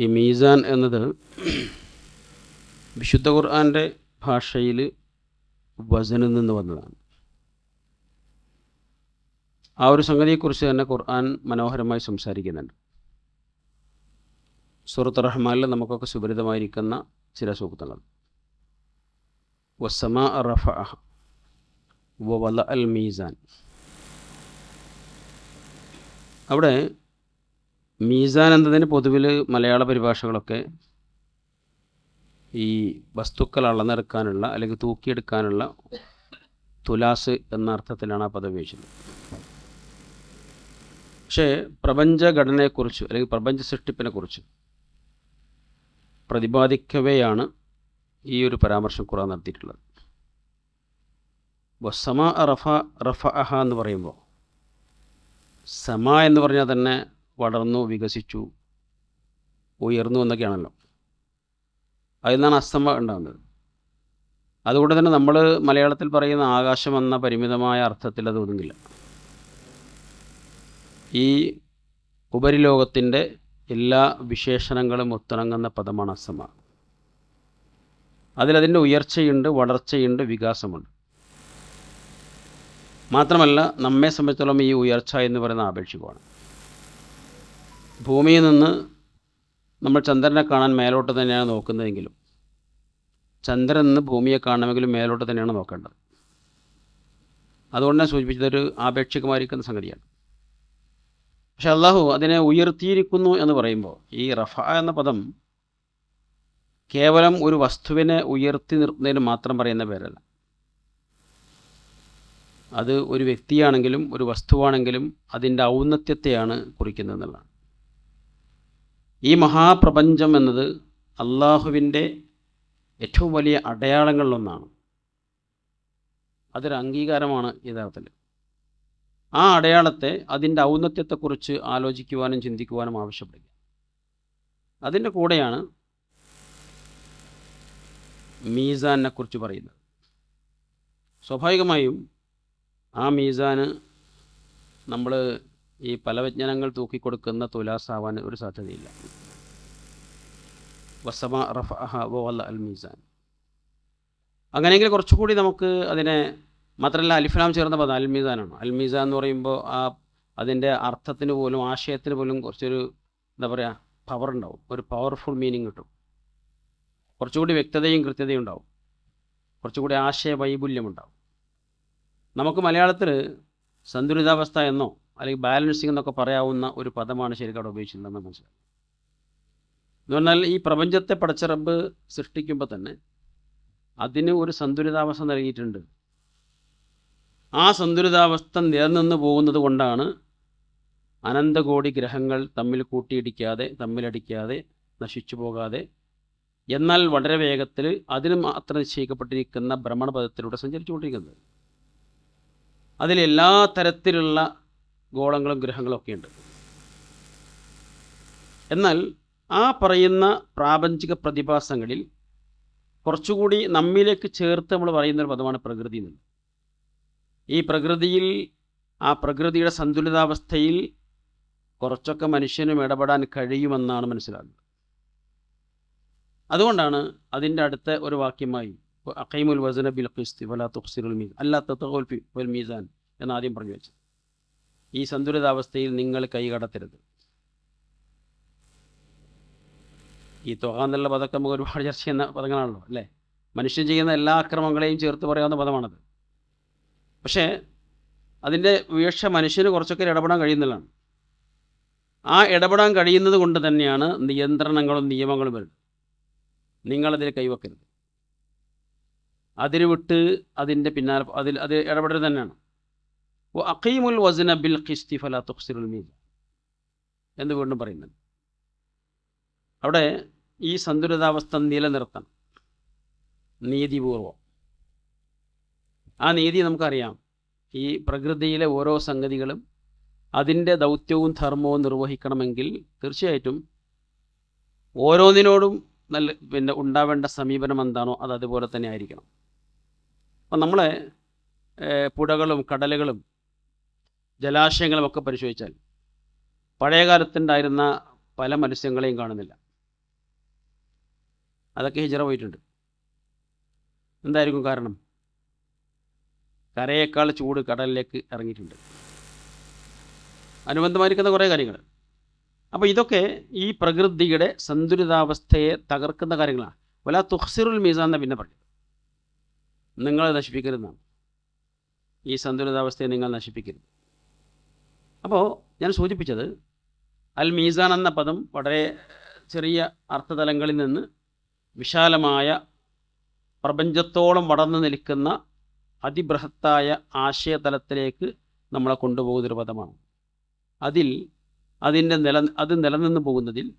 ഈ മീസാൻ എന്നത് വിശുദ്ധ ഖുർആന്റെ ഭാഷയിൽ വസനിൽ നിന്ന് വന്നതാണ്. ആ ഒരു സംഗതിയെക്കുറിച്ച് തന്നെ ഖുർആൻ മനോഹരമായി സംസാരിക്കുന്നുണ്ട്. സൂറത്ത് റഹ്മാനിൽ നമുക്കൊക്കെ സുപരിതമായിരിക്കുന്ന ചില സൂക്തങ്ങൾ വസമ റഫ വല അൽ മീസാൻ. അവിടെ മീസാൻ പൊതുവിൽ മലയാള പരിഭാഷകളൊക്കെ ഈ വസ്തുക്കൾ അളന്നെടുക്കാനുള്ള അല്ലെങ്കിൽ തൂക്കിയെടുക്കാനുള്ള തുലാസ് എന്ന അർത്ഥത്തിലാണ് ആ പദം ഉപയോഗിച്ചത്. പക്ഷേ പ്രപഞ്ചഘടനയെക്കുറിച്ച് അല്ലെങ്കിൽ പ്രപഞ്ച സൃഷ്ടിപ്പിനെ സൃഷ്ടിപ്പിനെക്കുറിച്ച് പ്രതിപാദിക്കവെയാണ് ഈ ഒരു പരാമർശം ഖുറാൻ നടത്തിയിട്ടുള്ളത്. വസമ റഫ റഫ അഹ എന്ന് പറയുമ്പോൾ സമ എന്ന് പറഞ്ഞാൽ തന്നെ വളർന്നു വികസിച്ചു ഉയർന്നു എന്നൊക്കെയാണല്ലോ. അതിൽ നിന്നാണ് അസ്തമ ഉണ്ടാകുന്നത്. അതുകൊണ്ട് തന്നെ നമ്മൾ മലയാളത്തിൽ പറയുന്ന ആകാശം എന്ന പരിമിതമായ അർത്ഥത്തിൽ അത് ഒതുങ്ങില്ല. ഈ ഉപരിലോകത്തിന്റെ എല്ലാ വിശേഷണങ്ങളും ഒത്തിണങ്ങുന്ന പദമാണ് അസമ അതിലതിന്റെ ഉയർച്ചയുണ്ട് വളർച്ചയുണ്ട് വികാസമുണ്ട്. മാത്രമല്ല നമ്മെ സംബന്ധിച്ചിടത്തോളം ഈ ഉയർച്ച എന്ന് പറയുന്ന ആപേക്ഷികമാണ്. ഭൂമിയിൽ നിന്ന് നമ്മൾ ചന്ദ്രനെ കാണാൻ മേലോട്ട് തന്നെയാണ് നോക്കുന്നതെങ്കിലും ചന്ദ്രൻ നിന്ന് ഭൂമിയെ കാണണമെങ്കിലും മേലോട്ട് തന്നെയാണ് നോക്കേണ്ടത്. അതുകൊണ്ട് ഞാൻ സൂചിപ്പിച്ചതൊരു ആപേക്ഷികമായിരിക്കുന്ന സംഗതിയാണ്. പക്ഷെ അള്ളാഹു അതിനെ ഉയർത്തിയിരിക്കുന്നു എന്ന് പറയുമ്പോൾ ഈ റഫ എന്ന പദം കേവലം ഒരു വസ്തുവിനെ ഉയർത്തി നിർത്തുന്നതിന് മാത്രം പറയുന്ന പേരല്ല. അത് ഒരു വ്യക്തിയാണെങ്കിലും ഒരു വസ്തുവാണെങ്കിലും അതിന്റെ ഔന്നത്യത്തെയാണ് കുറിക്കുന്നത് എന്നുള്ളതാണ് ഈ മഹാപ്രപഞ്ചം എന്നത് അള്ളാഹുവിന്റെ ഏറ്റവും വലിയ അടയാളങ്ങളിലൊന്നാണ്. അതൊരു അംഗീകാരമാണ് യഥാർത്ഥത്തിൽ. ആ അടയാളത്തെ അതിന്റെ ഔന്നത്യത്തെക്കുറിച്ച് ആലോചിക്കുവാനും ചിന്തിക്കുവാനും ആവശ്യപ്പെടുക. അതിന്റെ കൂടെയാണ് മീസാനെക്കുറിച്ച് പറയുന്നത്. സ്വാഭാവികമായും ആ മീസാന് നമ്മൾ ഈ പല വിജ്ഞാനങ്ങൾ തൂക്കിക്കൊടുക്കുന്ന തുലാസാവാൻ ഒരു സാധ്യതയില്ല. വസമ റഫ വല്ല അൽ മീസാൻ. അങ്ങനെയെങ്കിൽ കുറച്ചുകൂടി നമുക്ക് അതിനെ മാത്രമല്ല അലിഫ്ലാം ചേർന്ന പദം അൽ മീസാനാണ്. അൽ എന്ന് പറയുമ്പോൾ ആ അതിന്റെ അർത്ഥത്തിന് പോലും ആശയത്തിന് പോലും കുറച്ചൊരു എന്താ പറയുക പവർ ഉണ്ടാവും. ഒരു പവർഫുൾ മീനിങ് കിട്ടും. കുറച്ചുകൂടി വ്യക്തതയും കൃത്യതയും ഉണ്ടാവും. കുറച്ചുകൂടി ആശയ വൈപുല്യം ഉണ്ടാവും. നമുക്ക് മലയാളത്തിൽ സന്തുലിതാവസ്ഥ എന്നോ അല്ലെങ്കിൽ ബാലൻസിങ് എന്നൊക്കെ പറയാവുന്ന ഒരു പദമാണ് ശരിക്കും അവിടെ ഉപയോഗിച്ചിട്ടുണ്ടെന്ന് മനസ്സിലായി. എന്ന് പറഞ്ഞാൽ ഈ പ്രപഞ്ചത്തെ പടച്ച റബ്ബ് സൃഷ്ടിക്കുമ്പോൾ തന്നെ അതിന് ഒരു സന്തുലിതാവസ്ഥ നൽകിയിട്ടുണ്ട്. ആ സന്തുലിതാവസ്ഥ നിലനിന്ന് പോകുന്നത് കൊണ്ടാണ് അനന്തകോടി ഗ്രഹങ്ങൾ തമ്മിൽ കൂട്ടിയിടിക്കാതെ തമ്മിലടിക്കാതെ നശിച്ചു പോകാതെ എന്നാൽ വളരെ വേഗത്തിൽ അതിന് മാത്രം നിശ്ചയിക്കപ്പെട്ടിരിക്കുന്ന ഭ്രമണപഥത്തിലൂടെ സഞ്ചരിച്ചുകൊണ്ടിരിക്കുന്നത്. അതിൽ എല്ലാ തരത്തിലുള്ള ഗോളങ്ങളും ഗ്രഹങ്ങളും ഒക്കെ ഉണ്ട്. എന്നാൽ ആ പറയുന്ന പ്രാപഞ്ചിക പ്രതിഭാസങ്ങളിൽ കുറച്ചുകൂടി നമ്മിലേക്ക് ചേർത്ത് നമ്മൾ പറയുന്ന ഒരു പദമാണ് പ്രകൃതി എന്നുള്ളത്. ഈ പ്രകൃതിയിൽ ആ പ്രകൃതിയുടെ സന്തുലിതാവസ്ഥയിൽ കുറച്ചൊക്കെ മനുഷ്യനും ഇടപെടാൻ കഴിയുമെന്നാണ് മനസ്സിലാകുന്നത്. അതുകൊണ്ടാണ് അതിന്റെ അടുത്ത ഒരു വാക്യമായി അഖൈമുൽ വസന ബിൽ ഖിസ്തി വലാ തുഖ്സിറുൽ മീൻ അല്ലാ തഹോൽ മീസാൻ എന്ന് ആദ്യം പറഞ്ഞു വെച്ചത്. ഈ സന്തുലിതാവസ്ഥയിൽ നിങ്ങൾ കൈകടത്തരുത് ഈ തുക എന്നുള്ള പദമൊക്കെ നമുക്ക് ഒരുപാട് ചർച്ച ചെയ്യുന്ന പദങ്ങളാണല്ലോ അല്ലേ? മനുഷ്യൻ ചെയ്യുന്ന എല്ലാ അക്രമങ്ങളെയും ചേർത്ത് പറയാവുന്ന പദമാണത്. പക്ഷേ അതിന്റെ വീഴ്ച മനുഷ്യന് കുറച്ചൊക്കെ ഇടപെടാൻ കഴിയുന്നതാണ്. ആ ഇടപെടാൻ കഴിയുന്നത് കൊണ്ട് തന്നെയാണ് നിയന്ത്രണങ്ങളും നിയമങ്ങളും വരുന്നത്. നിങ്ങളതിൽ കൈവക്കരുത്. അതിരുവിട്ട് അതിന്റെ പിന്നാലെ അതിൽ അത് ഇടപെടൽ തന്നെയാണ്. അഖീമുൽ വസന ബിൽ ഖിസ്തി ഫല തുഖ്സിറുൽ മീസ എന്ന് വീണ്ടും പറയുന്നുണ്ട്. അവിടെ ഈ സന്തുലിതാവസ്ഥ നിലനിർത്തണം. നീതിപൂർവം. ആ നീതി നമുക്കറിയാം. ഈ പ്രകൃതിയിലെ ഓരോ സംഗതികളും അതിന്റെ ദൗത്യവും ധർമ്മവും നിർവഹിക്കണമെങ്കിൽ തീർച്ചയായിട്ടും ഓരോന്നിനോടും നല്ല പിന്നെ ഉണ്ടാവേണ്ട സമീപനം എന്താണോ അത് അതുപോലെ തന്നെ ആയിരിക്കണം. അപ്പം നമ്മളെ പുഴകളും കടലുകളും ജലാശയങ്ങളും ഒക്കെ പരിശോധിച്ചാൽ പഴയ കാലത്തുണ്ടായിരുന്ന പല മത്സ്യങ്ങളെയും കാണുന്നില്ല. അതൊക്കെ ഹിജറ പോയിട്ടുണ്ട്. എന്തായിരിക്കും കാരണം? കരയേക്കാൾ ചൂട് കടലിലേക്ക് ഇറങ്ങിയിട്ടുണ്ട്. അനുബന്ധമായിരിക്കുന്ന കുറേ കാര്യങ്ങൾ. അപ്പോൾ ഇതൊക്കെ ഈ പ്രകൃതിയുടെ സന്തുലിതാവസ്ഥയെ തകർക്കുന്ന കാര്യങ്ങളാണ്. വല തുഹ്സിറുൽ മീസാൻ പിന്നെ പറയും നിങ്ങൾ നശിപ്പിക്കരുതെന്നാണ്. ഈ സന്തുലിതാവസ്ഥയെ നിങ്ങൾ നശിപ്പിക്കരുത്. അപ്പോൾ ഞാൻ സൂചിപ്പിച്ചത് അൽ മീസാൻ എന്ന പദം വളരെ ചെറിയ അർത്ഥതലങ്ങളിൽ നിന്ന് വിശാലമായ പ്രപഞ്ചത്തോളം വളർന്നു നിൽക്കുന്ന അതിബൃഹത്തായ ആശയതലത്തിലേക്ക് നമ്മളെ കൊണ്ടുപോകുന്നൊരു പദമാണ്. അതിൽ അതിന്റെ നില അത് നിലനിന്ന് പോകുന്നതിൽ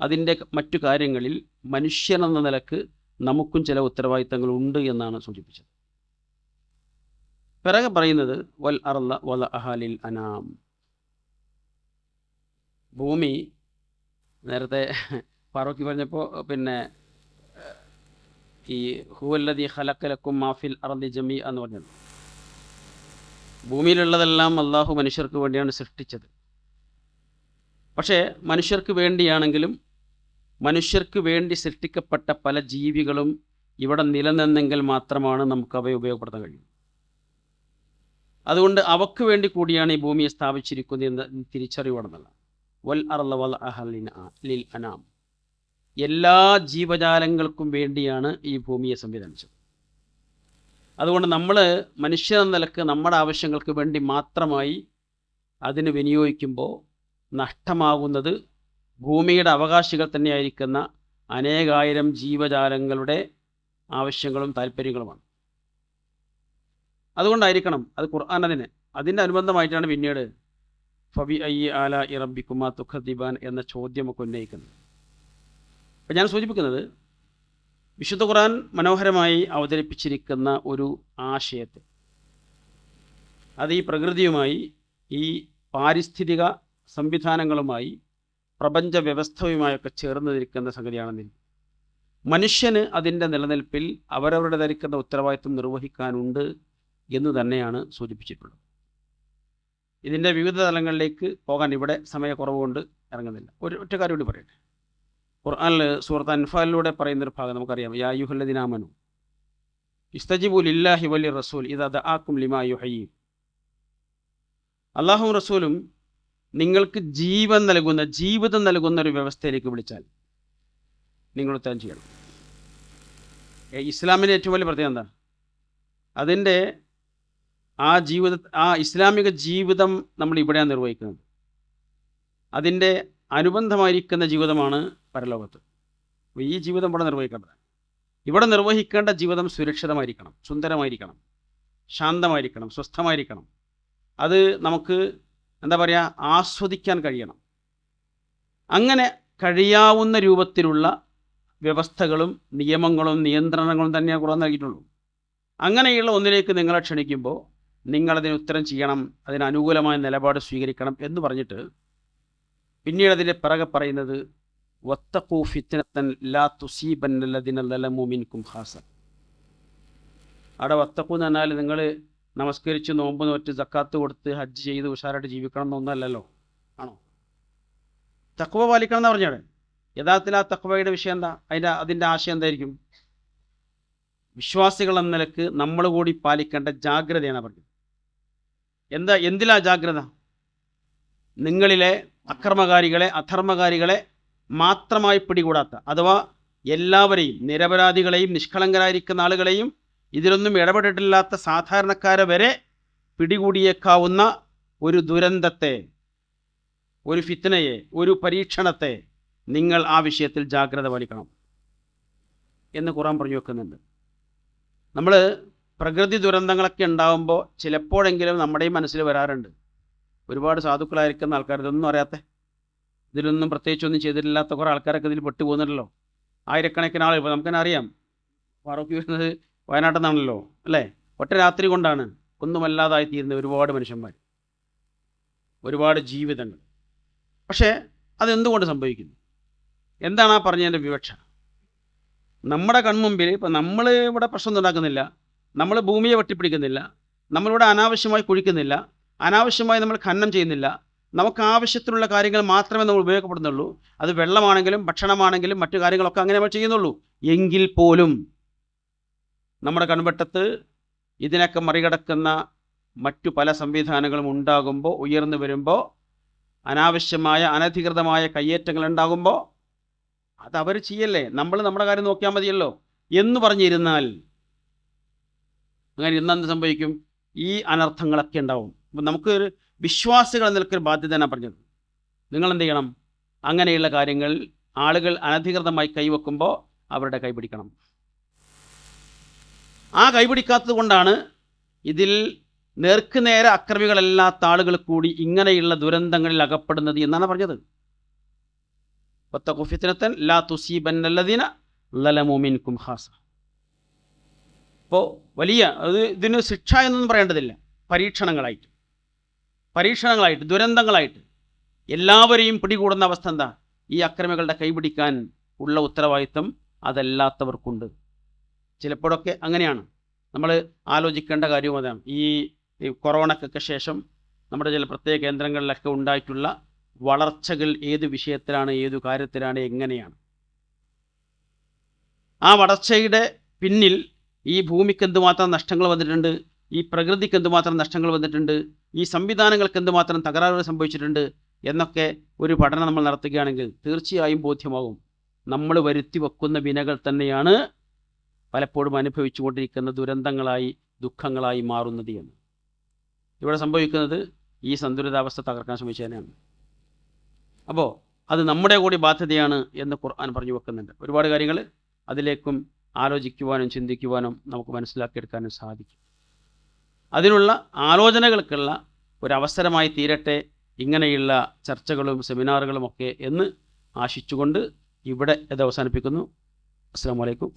അതിന്റെ മറ്റു കാര്യങ്ങളിൽ മനുഷ്യൻ എന്ന നിലയ്ക്ക് നമുക്കും ചില ഉത്തരവാദിത്തങ്ങൾ ഉണ്ട് എന്നാണ് സൂചിപ്പിച്ചത്. പിറകെ പറയുന്നത് വൽ അർല വല അഹാലിൽ അനാം. ഭൂമി നേരത്തെ ഫാറൂഖി പറഞ്ഞപ്പോൾ പിന്നെ ഈ ഹുവല്ലതി ഹലക്കലക്കും മാഫിൽ അറന്തി ജമി എന്ന് പറഞ്ഞത്. ഭൂമിയിലുള്ളതെല്ലാം അള്ളാഹു മനുഷ്യർക്ക് വേണ്ടിയാണ് സൃഷ്ടിച്ചത്. പക്ഷേ മനുഷ്യർക്ക് വേണ്ടിയാണെങ്കിലും മനുഷ്യർക്ക് വേണ്ടി സൃഷ്ടിക്കപ്പെട്ട പല ജീവികളും ഇവിടെ നിലനിന്നെങ്കിൽ മാത്രമാണ് നമുക്ക് അവയെ ഉപയോഗപ്പെടുത്താൻ കഴിയും അതുകൊണ്ട് അവക്ക് വേണ്ടി കൂടിയാണ് ഈ ഭൂമിയെ സ്ഥാപിച്ചിരിക്കുന്നത് എന്ന് തിരിച്ചറിവണമെന്നല്ല വൽ അർല വൽ അനാം. എല്ലാ ജീവജാലങ്ങൾക്കും വേണ്ടിയാണ് ഈ ഭൂമിയെ സംവിധാനിച്ചത്. അതുകൊണ്ട് നമ്മൾ മനുഷ്യ നിലയ്ക്ക് നമ്മുടെ ആവശ്യങ്ങൾക്ക് വേണ്ടി മാത്രമായി അതിന് വിനിയോഗിക്കുമ്പോൾ നഷ്ടമാകുന്നത് ഭൂമിയുടെ അവകാശികൾ തന്നെയായിരിക്കുന്ന അനേകായിരം ജീവജാലങ്ങളുടെ ആവശ്യങ്ങളും താല്പര്യങ്ങളുമാണ്. അതുകൊണ്ടായിരിക്കണം അത് ഖുർആൻ അതിന് അതിന്റെ അനുബന്ധമായിട്ടാണ് പിന്നീട് ഫബി ഐ ആല ഇറബിക്കുമ തുഖദിബാൻ എന്ന ചോദ്യമൊക്കെ ഉന്നയിക്കുന്നത് അപ്പം ഞാൻ സൂചിപ്പിക്കുന്നത് വിശുദ്ധ ഖുർആൻ മനോഹരമായി അവതരിപ്പിച്ചിരിക്കുന്ന ഒരു ആശയത്തെ. അത് ഈ പ്രകൃതിയുമായി ഈ പാരിസ്ഥിതിക സംവിധാനങ്ങളുമായി പ്രപഞ്ച വ്യവസ്ഥയുമായൊക്കെ ചേർന്ന് നിൽക്കുന്ന സംഗതിയാണെന്നിൽ മനുഷ്യന് അതിന്റെ നിലനിൽപ്പിൽ അവരവരുടെ ധരിക്കുന്ന ഉത്തരവാദിത്വം നിർവഹിക്കാനുണ്ട് എന്ന് തന്നെയാണ് സൂചിപ്പിച്ചിട്ടുള്ളത്. ഇതിന്റെ വിവിധ തലങ്ങളിലേക്ക് പോകാൻ ഇവിടെ സമയക്കുറവ് കൊണ്ട് ഇറങ്ങുന്നില്ല. ഒരു ഒറ്റ കാര്യം കൂടി പറയട്ടെ. ഖുർആാനിൽ സൂറത്ത് അൻഫാലിലൂടെ പറയുന്നൊരു ഭാഗം നമുക്കറിയാം. യാ യുഹല്ലദിനാമനു ഇസ്തജിബു ലില്ലാഹി വലി റസൂൽ ഇത് അത് ആക്കും ലിമാ യുഹയ്യും അള്ളാഹു റസൂലും നിങ്ങൾക്ക് ജീവൻ നൽകുന്ന ജീവിതം നൽകുന്ന ഒരു വ്യവസ്ഥയിലേക്ക് വിളിച്ചാൽ നിങ്ങൾ ഉത്തരം ചെയ്യണം. ഇസ്ലാമിന്റെ ഏറ്റവും വലിയ പ്രത്യേകത എന്താണ്? അതിന്റെ ആ ജീവിത ആ ഇസ്ലാമിക ജീവിതം നമ്മൾ ഇവിടെയാണ് നിർവഹിക്കുന്നത്. അതിന്റെ അനുബന്ധമായിരിക്കുന്ന ജീവിതമാണ് പരലോകത്ത്. ഈ ജീവിതം ഇവിടെ നിർവഹിക്കേണ്ടത്. ഇവിടെ നിർവഹിക്കേണ്ട ജീവിതം സുരക്ഷിതമായിരിക്കണം സുന്ദരമായിരിക്കണം ശാന്തമായിരിക്കണം സ്വസ്ഥമായിരിക്കണം. അത് നമുക്ക് എന്താ പറയുക ആസ്വദിക്കാൻ കഴിയണം. അങ്ങനെ കഴിയാവുന്ന രൂപത്തിലുള്ള വ്യവസ്ഥകളും നിയമങ്ങളും നിയന്ത്രണങ്ങളും തന്നെയാണ് കുറവ് നൽകിയിട്ടുള്ളൂ അങ്ങനെയുള്ള ഒന്നിലേക്ക് നിങ്ങളെ ക്ഷണിക്കുമ്പോൾ നിങ്ങളതിന് ഉത്തരം ചെയ്യണം അതിന് അനുകൂലമായ നിലപാട് സ്വീകരിക്കണം എന്ന് പറഞ്ഞിട്ട് പിന്നീട് അതിന്റെ പിറകെ പറയുന്നത് വത്തഖൂ ഫിത്തനത്തൻ ലാ തുസീബൻ ലലമു മിൻകും ഖാസ. അവിടെ വത്തഖു എന്ന് പറഞ്ഞാൽ നിങ്ങൾ നമസ്കരിച്ച് നോമ്പ് നോറ്റ് ജക്കാത്ത് കൊടുത്ത് ഹജ്ജ് ചെയ്ത് ഉഷാറായിട്ട് ജീവിക്കണം എന്നൊന്നല്ലല്ലോ ആണോ? തക്വ പാലിക്കണം എന്ന് പറഞ്ഞാണ് യഥാർത്ഥത്തിൽ ആ തക്വയുടെ വിഷയം എന്താ? അതിന്റെ അതിന്റെ ആശയം എന്തായിരിക്കും? വിശ്വാസികൾ എന്ന നിലയ്ക്ക് നമ്മൾ കൂടി പാലിക്കേണ്ട ജാഗ്രതയാണ് പറഞ്ഞത്. എന്താ എന്തിലാ ജാഗ്രത? നിങ്ങളിലെ അക്രമകാരികളെ അധർമ്മകാരികളെ മാത്രമായി പിടികൂടാത്ത അഥവാ എല്ലാവരെയും നിരപരാധികളെയും നിഷ്കളങ്കരായിരിക്കുന്ന ആളുകളെയും ഇതിലൊന്നും ഇടപെട്ടിട്ടില്ലാത്ത സാധാരണക്കാരെ വരെ പിടികൂടിയേക്കാവുന്ന ഒരു ദുരന്തത്തെ ഒരു ഫിത്തനയെ ഒരു പരീക്ഷണത്തെ നിങ്ങൾ ആ വിഷയത്തിൽ ജാഗ്രത പാലിക്കണം എന്ന് ഖുറാൻ പറഞ്ഞു വെക്കുന്നുണ്ട്. നമ്മൾ പ്രകൃതി ദുരന്തങ്ങളൊക്കെ ഉണ്ടാകുമ്പോൾ ചിലപ്പോഴെങ്കിലും നമ്മുടെയും മനസ്സിൽ വരാറുണ്ട്. ഒരുപാട് സാധുക്കളായിരിക്കുന്ന ആൾക്കാർ ഇതൊന്നും അറിയാത്ത ഇതിലൊന്നും പ്രത്യേകിച്ചൊന്നും ചെയ്തിട്ടില്ലാത്ത കുറേ ആൾക്കാരൊക്കെ ഇതിൽ പെട്ടു പോകുന്നുണ്ടല്ലോ ആയിരക്കണക്കിന് ആളുകൾ ഇപ്പോൾ നമുക്കെന്നെ അറിയാം. ഫാറൂഖ് വരുന്നത് വയനാട്ടിൽ അല്ലേ? ഒറ്റ രാത്രി കൊണ്ടാണ് ഒന്നുമല്ലാതായി തീരുന്ന ഒരുപാട് മനുഷ്യന്മാർ ഒരുപാട് ജീവിതങ്ങൾ. പക്ഷേ അതെന്തുകൊണ്ട് സംഭവിക്കുന്നു? എന്താണ് ആ പറഞ്ഞതിന്റെ വിവക്ഷ? നമ്മുടെ കൺമുമ്പിൽ ഇപ്പം നമ്മൾ ഇവിടെ പ്രശ്നം ഉണ്ടാക്കുന്നില്ല. നമ്മൾ ഭൂമിയെ വെട്ടിപ്പിടിക്കുന്നില്ല. നമ്മളിവിടെ അനാവശ്യമായി കുഴിക്കുന്നില്ല. അനാവശ്യമായി നമ്മൾ ഖനനം ചെയ്യുന്നില്ല. നമുക്ക് ആവശ്യത്തിനുള്ള കാര്യങ്ങൾ മാത്രമേ നമ്മൾ ഉപയോഗപ്പെടുന്നുള്ളൂ. അത് വെള്ളമാണെങ്കിലും ഭക്ഷണമാണെങ്കിലും മറ്റു കാര്യങ്ങളൊക്കെ അങ്ങനെ നമ്മൾ ചെയ്യുന്നുള്ളൂ. എങ്കിൽ പോലും നമ്മുടെ കൺവെട്ടത്ത് ഇതിനൊക്കെ മറികടക്കുന്ന മറ്റു പല സംവിധാനങ്ങളും ഉണ്ടാകുമ്പോൾ ഉയർന്നു വരുമ്പോൾ അനാവശ്യമായ അനധികൃതമായ കയ്യേറ്റങ്ങൾ ഉണ്ടാകുമ്പോൾ അത് അവർ ചെയ്യല്ലേ? നമ്മൾ നമ്മുടെ കാര്യം നോക്കിയാൽ മതിയല്ലോ. എന്ന് പറഞ്ഞിരുന്നാൽ അങ്ങനെ ഇന്നെന്ത് സംഭവിക്കും? ഈ അനർത്ഥങ്ങളൊക്കെ ഉണ്ടാവും. അപ്പം നമുക്ക് ഒരു വിശ്വാസികൾ നിൽക്കൊരു ബാധ്യത ഞാൻ പറഞ്ഞത്. നിങ്ങൾ എന്ത് ചെയ്യണം? അങ്ങനെയുള്ള കാര്യങ്ങൾ ആളുകൾ അനധികൃതമായി കൈവെക്കുമ്പോൾ അവരുടെ കൈപിടിക്കണം ആ കൈപിടിക്കാത്തത് കൊണ്ടാണ് ഇതിൽ നേർക്കുനേരെ അക്രമികളല്ലാത്ത ആളുകൾ കൂടി ഇങ്ങനെയുള്ള ദുരന്തങ്ങളിൽ അകപ്പെടുന്നത് എന്നാണ് പറഞ്ഞത്. ഫിത്നത്തൻ ലാ തുസീബൻ ലലമോമിൻ ഖാസ. അപ്പോൾ വലിയ അത് ഇതിന് ശിക്ഷ എന്നൊന്നും പറയേണ്ടതില്ല. പരീക്ഷണങ്ങളായിട്ട്. പരീക്ഷണങ്ങളായിട്ട് ദുരന്തങ്ങളായിട്ട്. എല്ലാവരെയും പിടികൂടുന്ന അവസ്ഥ എന്താ? ഈ അക്രമികളുടെ കൈപിടിക്കാൻ ഉള്ള ഉത്തരവാദിത്വം അതല്ലാത്തവർക്കുണ്ട്. ചിലപ്പോഴൊക്കെ അങ്ങനെയാണ്. നമ്മൾ ആലോചിക്കേണ്ട കാര്യവും അതാണ്. ഈ കൊറോണക്കൊക്കെ ശേഷം നമ്മുടെ ചില പ്രത്യേക കേന്ദ്രങ്ങളിലൊക്കെ ഉണ്ടായിട്ടുള്ള വളർച്ചകൾ ഏത് വിഷയത്തിലാണ് ഏതു കാര്യത്തിലാണ് എങ്ങനെയാണ്? ആ വളർച്ചയുടെ പിന്നിൽ ഈ ഭൂമിക്ക് എന്തുമാത്രം നഷ്ടങ്ങൾ വന്നിട്ടുണ്ട് ഈ പ്രകൃതിക്ക് എന്തുമാത്രം നഷ്ടങ്ങൾ വന്നിട്ടുണ്ട് ഈ സംവിധാനങ്ങൾക്ക് എന്തുമാത്രം തകരാറുകൾ സംഭവിച്ചിട്ടുണ്ട് എന്നൊക്കെ ഒരു പഠനം നമ്മൾ നടത്തുകയാണെങ്കിൽ തീർച്ചയായും ബോധ്യമാകും. നമ്മൾ വരുത്തി വെക്കുന്ന വിനകൾ തന്നെയാണ് പലപ്പോഴും അനുഭവിച്ചുകൊണ്ടിരിക്കുന്ന ദുരന്തങ്ങളായി ദുഃഖങ്ങളായി മാറുന്നത് എന്ന്. ഇവിടെ സംഭവിക്കുന്നത് ഈ സന്തുലിതാവസ്ഥ തകർക്കാൻ ശ്രമിച്ചതിനാണ് അപ്പോൾ അത് നമ്മുടെ കൂടി ബാധ്യതയാണ് എന്ന് ഖുർആൻ പറഞ്ഞു വെക്കുന്നുണ്ട്. ഒരുപാട് കാര്യങ്ങൾ അതിലേക്കും ആലോചിക്കുവാനും ചിന്തിക്കുവാനും നമുക്ക് മനസ്സിലാക്കിയെടുക്കാനും സാധിക്കും. അതിനുള്ള ആലോചനകൾക്കുള്ള ഒരു അവസരമായി തീരട്ടെ ഇങ്ങനെയുള്ള ചർച്ചകളും സെമിനാറുകളും ഒക്കെ എന്ന് ആശിച്ചുകൊണ്ട് ഇവിടെ ഇത് അവസാനിപ്പിക്കുന്നു. അസ്സാം വലൈക്കും